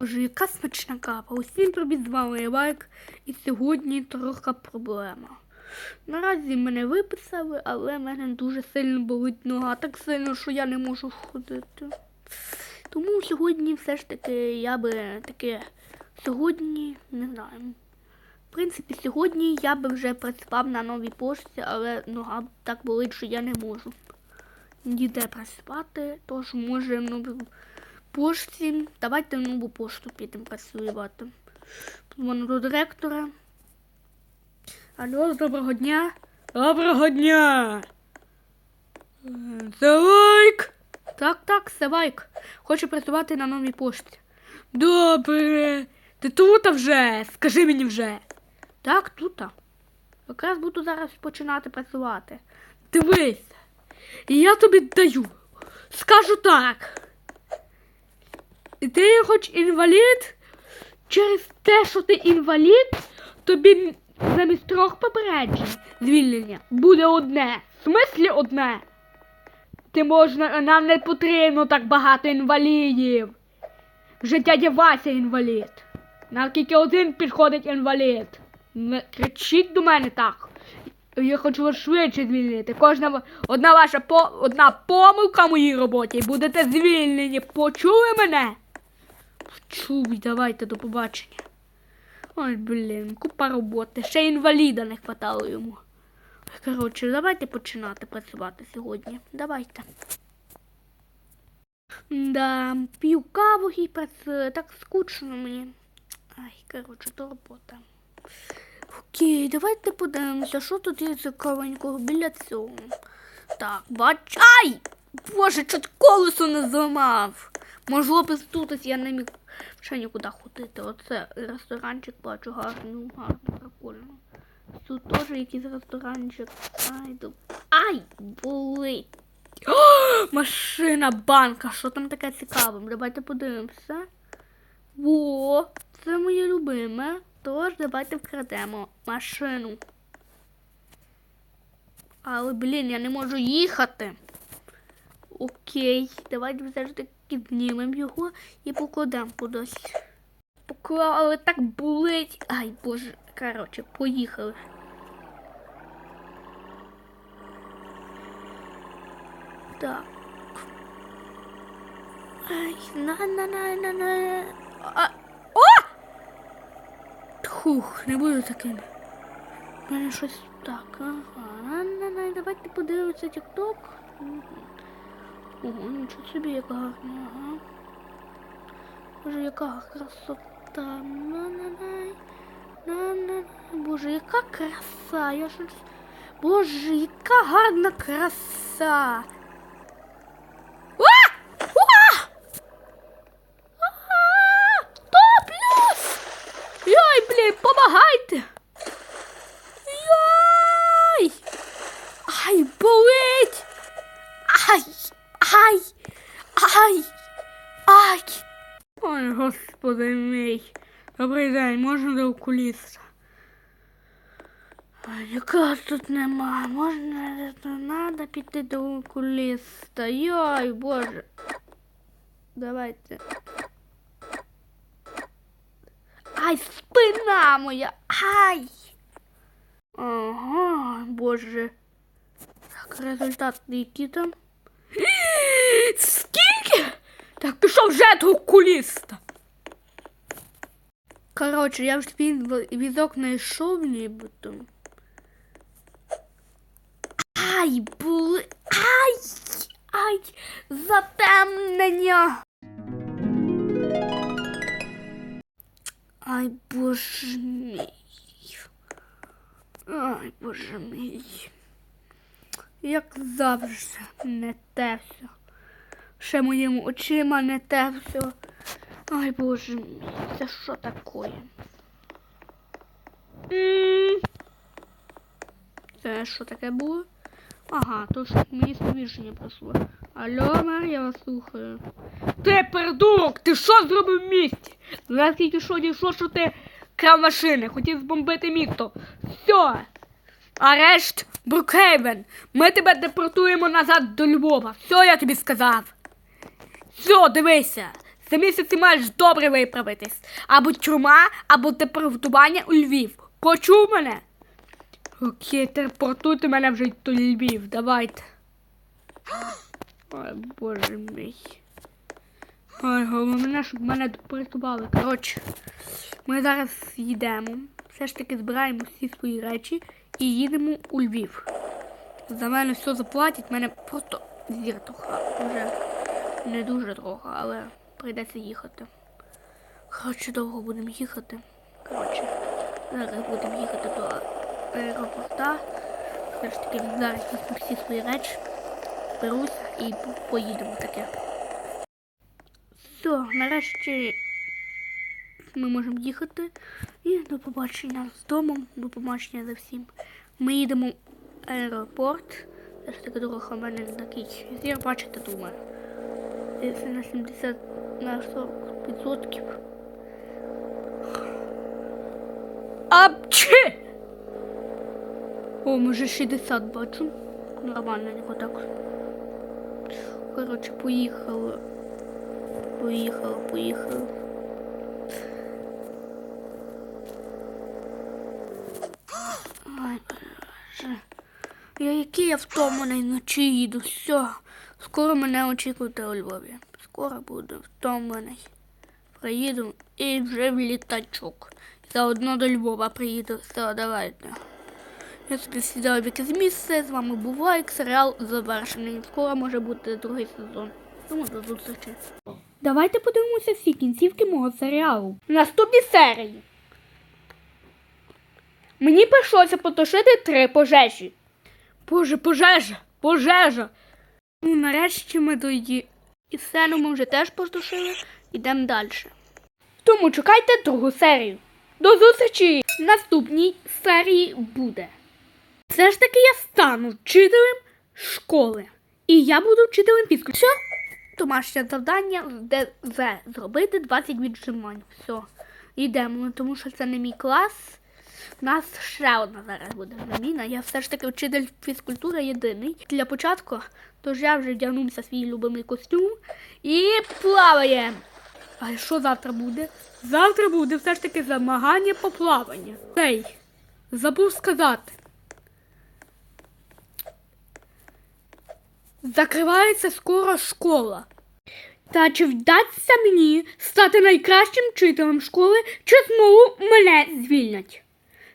Боже, яка смачна капа. Усім привіт, Лайк. І сьогодні трохи проблема. Наразі мене виписали, але в мене дуже сильно болить нога, так сильно, що я не можу ходити. Тому сьогодні все ж таки я би таке сьогодні не знаю. В принципі, сьогодні я би вже працював на новій пошті, але нога так болить, що я не можу ніде працювати, тож може новій пошті. Давайте в нову пошту підемо працювати. Позвоню до директора. Алло, доброго дня. Доброго дня. Це лайк. Так, так, це лайк. Хочу працювати на новій пошті. Добре. Ти тут вже? Скажи мені вже. Так, тут. Якраз буду зараз починати працювати. Дивись. Я тобі даю. Скажу так. Ти хоч інвалід, через те, що ти інвалід, тобі замість трьох попереджень звільнення буде одне. В смислі одне. Ти можна, нам не потрібно так багато інвалідів. Вже дядя Вася інвалід. Нам тільки один підходить інвалід. Не кричіть до мене так. Я хочу вас швидше звільнити. Кожна одна ваша по одна помилка в моїй роботі будете звільнені. Почули мене? Чуй, давайте до побачення. Ой, блін, купа роботи. Ще інваліда не хватало йому. Коротше, давайте починати працювати сьогодні. Давайте. Да, п'ю каву і працюю. Так скучно мені. Ай, коротше, то робота. Окей, давайте подивимося, що тут є цікавенького біля цього. Так, бач. Ай! Боже, чуть колесо не зламав. Можливо, б тут я не міг ще нікуди ходити. Оце ресторанчик бачу гарний, гарно, прикольно. Тут теж якийсь ресторанчик. Ай, доб... Ай, болить. О, машина, банка, що там таке цікаве? Давайте подивимося. Во, це моє любиме. Тож давайте вкрадемо машину. Але, блін, я не можу їхати. Окей, давайте все ж таки знімемо його і покладемо кудись. Поклали так болить. Ай, боже, коротше, поїхали. Так. Ай, на на на на на. А, о! Хух, не буду таким. У мене щось так. Ага. На, на, давайте подивимося тік-ток. Ого, нічого собі, яка гарна. Ага. Боже, яка красота. На-на-на. На-на-на. Боже, яка краса. Я щось... Боже, яка гарна краса. господи мій. Добрий день, можна до окуліста? Ай, Яка тут нема? Можна треба піти до окуліста. Йой, боже. Давайте. Ай, спина моя! Ай! Ага, боже. Так, результат який там? Скільки? Так, пішов вже до окуліста. Коротше, я вже свій візок знайшов нібито. Ай, були. Ай! Ай! Затемнення! Ай, боже мій. Ай, боже мій. Як завжди, не те все. Ще моїми очима не те все. Ай, боже це що таке? Це що таке було? Ага, то ж мені сповіщення пройшло. Алло, мер, я вас слухаю. Ти пердурок, ти що зробив в місті? Зараз тільки що дійшло, що ти крав машини, хотів збомбити місто. Все. Арешт Брукхейвен. Ми тебе депортуємо назад до Львова. Все, я тобі сказав. Все, дивися. За місяць ти маєш добре виправитись. Або тюрма, або депортування у Львів. Почув мене? Окей, телепортуйте мене вже до Львів, давайте. Ой, боже мій. Ой, головне, щоб мене депортували. Коротше, ми зараз їдемо. Все ж таки збираємо всі свої речі і їдемо у Львів. За мене все заплатять, мене просто зір трохи. Вже не дуже трохи, але прийдеться їхати. Коротше, довго будемо їхати. Коротше, зараз будемо їхати до аеропорта. Все ж таки зараз візьму всі свої речі, берусь і поїдемо таке. Все, нарешті ми можемо їхати. І до побачення з домом, до побачення за всім. Ми їдемо в аеропорт. Все ж таки дорога в мене не такий. Зір, бачите, думаю. Це на 70 на 40 відсотків. Апчі! О, може 60 бачу. Нормально, не так. Коротше, поїхали. Поїхали, поїхали. Ой, боже. Я який я втомлений вночі їду. Все. Скоро мене очікуєте у Львові. Скоро буду втомлений. Приїду і вже в літачок. Заодно до Львова приїду. Все, давайте. Я собі сідаю якесь місце, з вами був лайк, серіал завершений. Скоро може бути другий сезон. Тому до зустрічі. Давайте подивимося всі кінцівки мого серіалу. Наступні серії. Мені прийшлося потушити три пожежі. Боже, пожежа! Пожежа! Ну, нарешті ми дої. І сцену ми вже теж потушили. Ідемо далі. Тому чекайте другу серію. До зустрічі! В наступній серії буде. Все ж таки я стану вчителем школи. І я буду вчителем фізкультури. Все? Домашнє завдання де Зробити 20 віджимань. Все. Йдемо, тому що це не мій клас. У нас ще одна зараз буде заміна. Я все ж таки вчитель фізкультури єдиний. Для початку, тож я вже вдягнувся свій любимий костюм і плаваємо. А що завтра буде? Завтра буде все ж таки змагання по плаванню. Ей, забув сказати. Закривається скоро школа. Та чи вдасться мені стати найкращим вчителем школи, чи знову мене звільнять?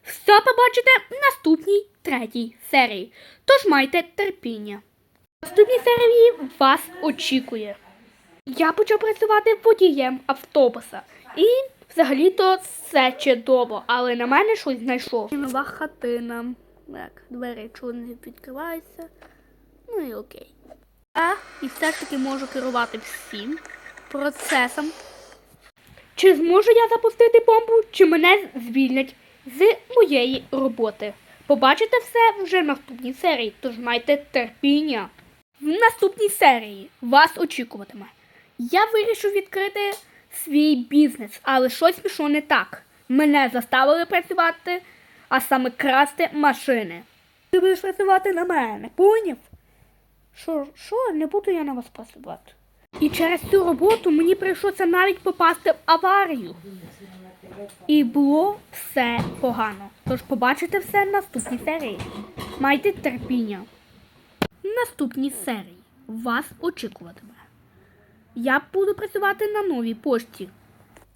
Все побачите в наступній третій серії. Тож майте терпіння. В наступній серії вас очікує. Я почав працювати водієм автобуса. І взагалі-то все чудово, але на мене щось знайшло. Нова хатина. Так, двері чого не відкриваються. Ну і окей. А і все ж таки можу керувати всім процесом. Чи зможу я запустити бомбу, чи мене звільнять з моєї роботи? Побачите все вже в наступній серії, тож майте терпіння. В наступній серії вас очікуватиме. Я вирішив відкрити свій бізнес, але щось пішло не так. Мене заставили працювати, а саме красти машини. Ти будеш працювати на мене, поняв? Що, що, не буду я на вас працювати. І через цю роботу мені прийшлося навіть попасти в аварію. І було все погано. Тож побачите все в наступній серії. Майте терпіння. В наступній серії вас очікуватиме. Я буду працювати на новій пошті.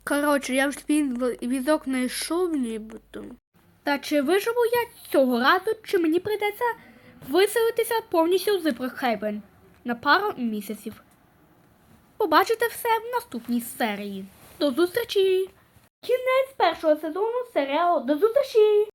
Коротше, я вже візок знайшов нібито. Та чи виживу я цього разу, чи мені прийдеться виселитися повністю з Брекхейбен на пару місяців. Побачите все в наступній серії. До зустрічі! Кінець першого сезону серіалу До зустрічі!